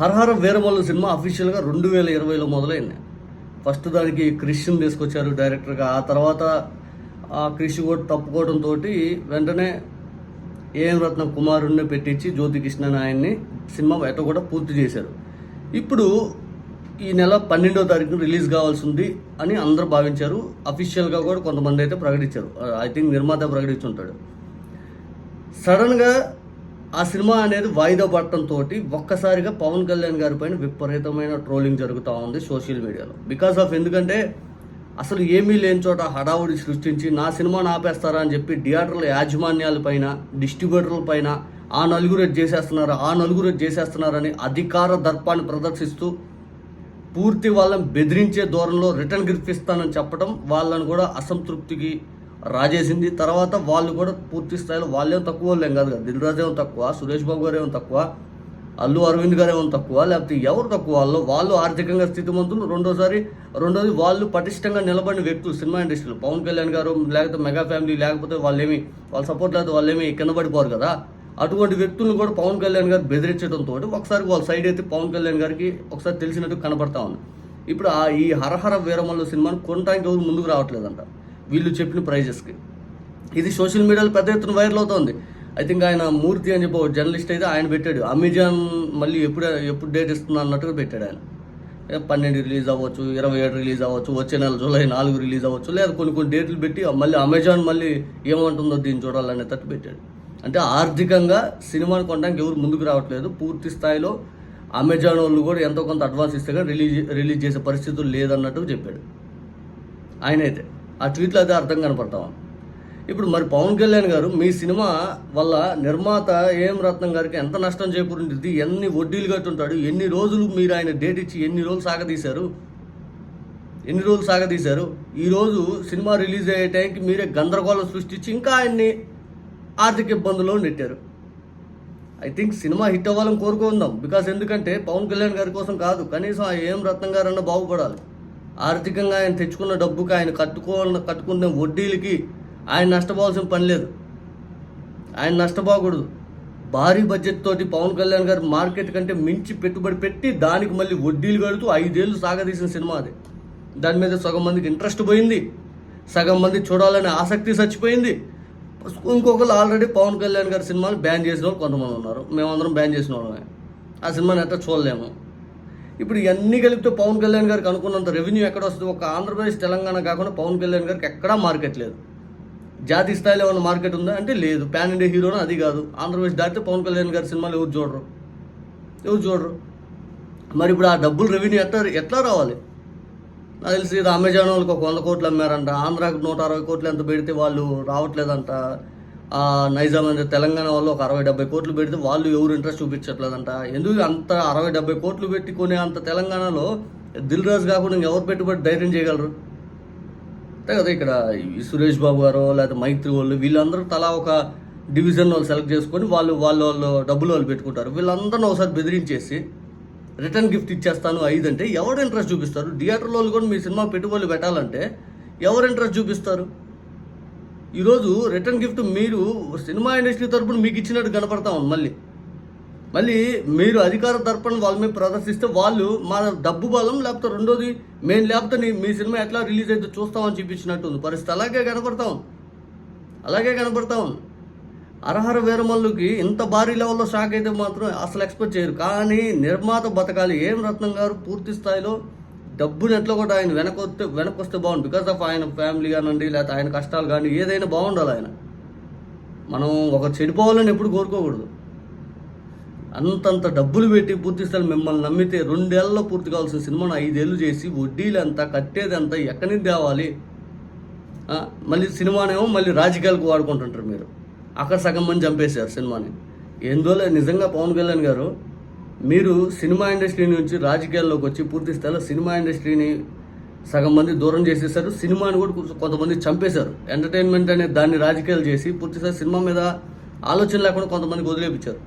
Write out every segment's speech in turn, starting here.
హరహర Veeramallu cinema అఫీషియల్గా రెండు వేల ఇరవైలో మొదలైంది. ఫస్ట్ దానికి క్రిష్ని తీసుకొచ్చారు డైరెక్టర్గా ఆ తర్వాత ఆ క్రిష్ కూడా తప్పుకోవడంతో వెంటనే ఏఎం రత్నం కుమారుణ్ణి పెట్టించి జ్యోతి కృష్ణ ఆయన్ని సినిమా ఎట కూడా పూర్తి చేశారు. ఇప్పుడు ఈ నెల పన్నెండో తారీఖున రిలీజ్ కావాల్సి ఉంది అని అందరూ భావించారు. అఫీషియల్గా కూడా కొంతమంది అయితే ప్రకటించారు. ఐ థింక్ నిర్మాత ప్రకటించుంటాడు సడన్గా ఆ సినిమా అనేది వాయిదా పడటంతో ఒక్కసారిగా పవన్ కళ్యాణ్ గారి పైన విపరీతమైన ట్రోలింగ్ జరుగుతూ ఉంది సోషల్ మీడియాలో. బికాస్ ఆఫ్ ఎందుకంటే అసలు ఏమీ లేని చోట హడావుడి సృష్టించి నా సినిమాను ఆపేస్తారా అని చెప్పి థియేటర్ల యాజమాన్యాలపైన డిస్ట్రిబ్యూటర్లపైన డిస్ట్రిబ్యూటర్ల పైన ఆ నలుగురు చేసేస్తున్నారు ఆ నలుగురు చేసేస్తున్నారని అధికార దర్పాన్ని ప్రదర్శిస్తూ పూర్తి వాళ్ళని బెదిరించే దూరంలో రిటర్న్ గిఫ్ట్ చెప్పడం వాళ్ళని కూడా అసంతృప్తికి రాజేసింది. తర్వాత వాళ్ళు కూడా పూర్తి స్థాయిలో వాళ్ళేం తక్కువ వాళ్ళేం కాదు కదా. దిల్ రాజు ఏమో తక్కువ సురేష్ బాబు గారు ఏమో తక్కువ అల్లు అరవింద్ గారు ఏమో తక్కువ లేకపోతే ఎవరు తక్కువ? వాళ్ళు వాళ్ళు ఆర్థికంగా స్థితిమంతులు. రెండోసారి రెండోది వాళ్ళు పటిష్టంగా నిలబడిన వ్యక్తులు సినిమా ఇండస్ట్రీలో. పవన్ కళ్యాణ్ గారు లేకపోతే మెగా ఫ్యామిలీ లేకపోతే వాళ్ళేమి వాళ్ళ సపోర్ట్ లేకపోతే వాళ్ళేమి కింద పడిపోరు కదా. అటువంటి వ్యక్తులను కూడా పవన్ కళ్యాణ్ గారు బెదిరించడంతో ఒకసారి వాళ్ళ సైడ్ అయితే పవన్ కళ్యాణ్ గారికి ఒకసారి తెలిసినట్టు కనపడతా ఉంది. ఇప్పుడు ఆ ఈ హరహర వీరమల్లు సినిమాను కొనడానికి ఎవరు ముందుకు రావట్లేదంట. వీళ్ళు చెప్పిన ప్రైజెస్కి. ఇది సోషల్ మీడియాలో పెద్ద ఎత్తున వైరల్ అవుతోంది. ఐ థింక్ ఆయన మూర్తి అని చెప్పి ఒక జర్నలిస్ట్ అయితే ఆయన పెట్టాడు. అమెజాన్ మళ్ళీ ఎప్పుడు ఎప్పుడు డేట్ ఇస్తున్నా అన్నట్టుగా పెట్టాడు ఆయన. పన్నెండు రిలీజ్ అవ్వచ్చు ఇరవై ఏడు రిలీజ్ అవ్వచ్చు వచ్చే నెల జూలై నాలుగు రిలీజ్ అవ్వచ్చు లేదా కొన్ని కొన్ని డేట్లు పెట్టి మళ్ళీ అమెజాన్ మళ్ళీ ఏమంటుందో దీన్ని చూడాలనే తట్టు పెట్టాడు. అంటే ఆర్థికంగా సినిమాని కొనడానికి ఎవరు ముందుకు రావట్లేదు. పూర్తి స్థాయిలో అమెజాన్ వాళ్ళు కూడా ఎంతో కొంత అడ్వాన్స్ ఇస్తే కానీ రిలీజ్ రిలీజ్ చేసే పరిస్థితులు లేదన్నట్టు చెప్పాడు. ఆయన అయితే ఆ ట్వీట్లో అదే అర్థం కనపడతాం. ఇప్పుడు మరి పవన్ కళ్యాణ్ గారు మీ సినిమా వల్ల నిర్మాత ఏం రత్నం గారికి ఎంత నష్టం చేకూరింది? ఎన్ని వడ్డీలు కట్టుంటాడు? ఎన్ని రోజులు మీరు ఆయన డేట్ ఇచ్చి ఎన్ని రోజులు సాగదీశారు ఎన్ని రోజులు సాగదీశారు ఈరోజు సినిమా రిలీజ్ అయ్యే టైంకి మీరే గందరగోళం సృష్టించి ఇంకా ఆయన్ని ఆర్థిక ఇబ్బందుల్లో నెట్టారు. ఐ థింక్ సినిమా హిట్ అవ్వాలని కోరుకుందాం. బికాస్ ఎందుకంటే పవన్ కళ్యాణ్ గారి కోసం కాదు కనీసం ఆ ఏం రత్నం గారన్నా బాగుపడాలి. ఆర్థికంగా ఆయన తెచ్చుకున్న డబ్బుకి ఆయన కట్టుకోవాలని కట్టుకునే వడ్డీలకి ఆయన నష్టపోవాల్సిన పని లేదు. ఆయన నష్టపోకూడదు. భారీ బడ్జెట్ తోటి పవన్ కళ్యాణ్ గారు మార్కెట్ కంటే మించి పెట్టుబడి పెట్టి దానికి మళ్ళీ వడ్డీలు కడుతూ ఐదేళ్ళు సాగదీసిన సినిమా అది. దాని మీద సగం మందికి ఇంట్రెస్ట్ పోయింది. సగం మంది చూడాలనే ఆసక్తి చచ్చిపోయింది. ఇంకొకరు ఆల్రెడీ పవన్ కళ్యాణ్ గారి సినిమాని బ్యాన్ చేసిన వాళ్ళు కొంతమంది ఉన్నారు. మేమందరం బ్యాన్ చేసిన వాళ్ళమే. ఆ సినిమాని ఎట్లా చూడలేము. ఇప్పుడు ఇవన్నీ కలిపితే పవన్ కళ్యాణ్ గారికి అనుకున్నంత రెవెన్యూ ఎక్కడ వస్తుంది? ఒక ఆంధ్రప్రదేశ్ తెలంగాణ కాకుండా పవన్ కళ్యాణ్ గారికి ఎక్కడా మార్కెట్ లేదు. జాతీయ స్థాయిలో ఏమైనా మార్కెట్ ఉందా? అంటే లేదు. ప్యాన్ ఇండియా హీరోనా అది కాదు. ఆంధ్రప్రదేశ్ దాటితే పవన్ కళ్యాణ్ గారి సినిమాలు ఎవరు చూడరు? ఎవరు చూడరు? మరి ఇప్పుడు ఆ డబ్బులు రెవెన్యూ ఎట్లా ఎట్లా రావాలి? నాకు తెలిసి ఇది అమెజాన్ వాళ్ళకి ఒక వంద కోట్లు అమ్మారంట. ఆంధ్రాకి నూట అరవై కోట్లు ఎంత పెడితే వాళ్ళు రావట్లేదంట. నైజాం అంటే తెలంగాణ వాళ్ళు ఒక అరవై డెబ్బై కోట్లు పెడితే వాళ్ళు ఎవరు ఇంట్రెస్ట్ చూపించట్లేదంట. ఎందుకు అంత అరవై డెబ్బై కోట్లు పెట్టి కొనే అంత తెలంగాణలో దిల్ రాజు కాకుండా ఎవరు పెట్టుబడి ధైర్యం చేయగలరు? అంతే కదా ఇక్కడ ఈ సురేష్ బాబు గారు లేకపోతే మైత్రి వాళ్ళు వీళ్ళందరూ తలా ఒక డివిజన్ వాళ్ళు సెలెక్ట్ చేసుకొని వాళ్ళు వాళ్ళు వాళ్ళు డబ్బులు వాళ్ళు పెట్టుకుంటారు. వీళ్ళందరిని ఒకసారి బెదిరించేసి రిటర్న్ గిఫ్ట్ ఇచ్చేస్తాను ఐదు అంటే ఎవరు ఇంట్రెస్ట్ చూపిస్తారు? థియేటర్లో వాళ్ళు కూడా మీ సినిమా పెట్టుబడులు పెట్టాలంటే ఎవరు ఇంట్రెస్ట్ చూపిస్తారు? ఈరోజు రిటర్న్ గిఫ్ట్ మీరు సినిమా ఇండస్ట్రీ తరపున మీకు ఇచ్చినట్టు కనపడతా ఉంది మళ్ళీ. మళ్ళీ మీరు అధికార తరపున వాళ్ళ మీద ప్రదర్శిస్తే వాళ్ళు మా డబ్బు బలం లేకపోతే రెండోది మేము లేకపోతే మీ సినిమా ఎట్లా రిలీజ్ అయితే చూస్తామని చూపించినట్టు ఉంది. పరిస్థితి అలాగే కనపడతాం అలాగే కనపడతాం అర్హర అరహర వీరమల్లుకి ఇంత భారీ లెవెల్లో షాక్ అయితే మాత్రం అసలు ఎక్స్పెక్ట్ చేయరు. కానీ నిర్మాత బతకాలి. ఏం రత్నం గారు పూర్తి స్థాయిలో డబ్బుని ఎట్లా కూడా ఆయన వెనకొస్తే వెనకొస్తే బాగుంది బికాస్ ఆఫ్ ఆయన ఫ్యామిలీ కానివ్వండి లేకపోతే ఆయన కష్టాలు కానీ ఏదైనా బాగుండాలి ఆయన. మనం ఒక చెడిపోవాలని ఎప్పుడు కోరుకోకూడదు. అంతంత డబ్బులు పెట్టి పూర్తి స్థాయి మిమ్మల్ని నమ్మితే రెండేళ్ళలో పూర్తి కావాల్సిన సినిమాను ఐదేళ్ళు చేసి వడ్డీలు ఎంత కట్టేది ఎంత ఎక్కడి నుంచి తేవాలి? మళ్ళీ సినిమానేమో మళ్ళీ రాజకీయాలకు వాడుకుంటుంటారు మీరు. అక్కడ సగం మంది చంపేశారు సినిమాని. ఎందువల్ల నిజంగా పవన్ కళ్యాణ్ గారు మీరు సినిమా ఇండస్ట్రీ నుంచి రాజకీయాల్లోకి వచ్చి పూర్తి స్థాయిలో సినిమా ఇండస్ట్రీని సగం మంది దూరం చేసేసారు సినిమాని కూడా కొంతమంది చంపేశారు. ఎంటర్టైన్మెంట్ అనే దాన్ని రాజకీయాలు చేసి పూర్తిస్థాయి సినిమా మీద ఆలోచన లేకుండా కొంతమందికి వదిలేపించారు.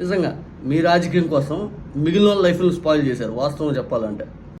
నిజంగా మీ రాజకీయం కోసం మిగిలిన లైఫ్ను స్పాయిల్ చేశారు వాస్తవం చెప్పాలంటే.